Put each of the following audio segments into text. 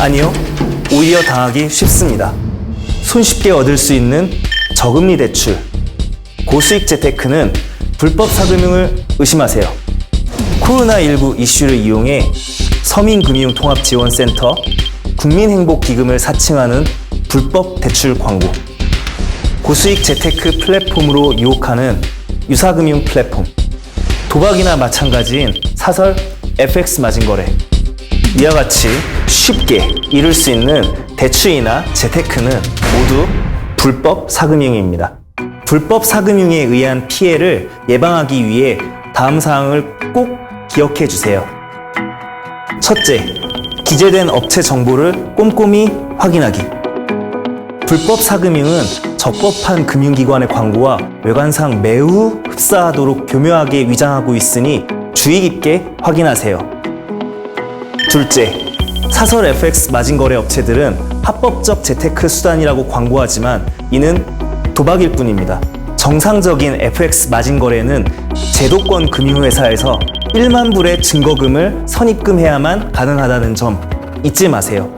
아니요, 오히려 당하기 쉽습니다. 손쉽게 얻을 수 있는 저금리 대출, 고수익 재테크는 불법 사금융을 의심하세요. 코로나19 이슈를 이용해 서민금융통합지원센터, 국민행복기금을 사칭하는 불법 대출 광고, 고수익 재테크 플랫폼으로 유혹하는 유사금융 플랫폼, 도박이나 마찬가지인 사설 FX 마진 거래. 이와 같이 쉽게 이룰 수 있는 대출이나 재테크는 모두 불법 사금융입니다. 불법 사금융에 의한 피해를 예방하기 위해 다음 사항을 꼭 기억해 주세요. 첫째, 기재된 업체 정보를 꼼꼼히 확인하기. 불법 사금융은 적법한 금융기관의 광고와 외관상 매우 흡사하도록 교묘하게 위장하고 있으니 주의 깊게 확인하세요. 둘째, 사설 FX 마진거래 업체들은 합법적 재테크 수단이라고 광고하지만 이는 도박일 뿐입니다. 정상적인 FX 마진거래는 제도권 금융회사에서 1만 불의 증거금을 선입금해야만 가능하다는 점 잊지 마세요.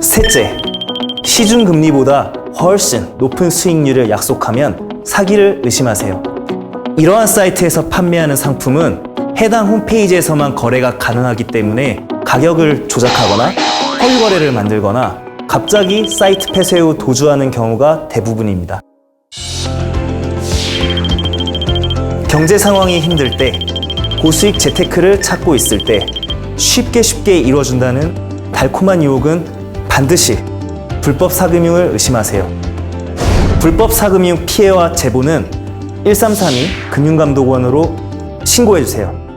셋째, 시중금리보다 훨씬 높은 수익률을 약속하면 사기를 의심하세요. 이러한 사이트에서 판매하는 상품은 해당 홈페이지에서만 거래가 가능하기 때문에 가격을 조작하거나 허위 거래를 만들거나 갑자기 사이트 폐쇄 후 도주하는 경우가 대부분입니다. 경제 상황이 힘들 때 고수익 재테크를 찾고 있을 때 쉽게 쉽게 이루어준다는 달콤한 유혹은 반드시 불법 사금융을 의심하세요. 불법 사금융 피해와 제보는 1332 금융감독원으로 신고해 주세요.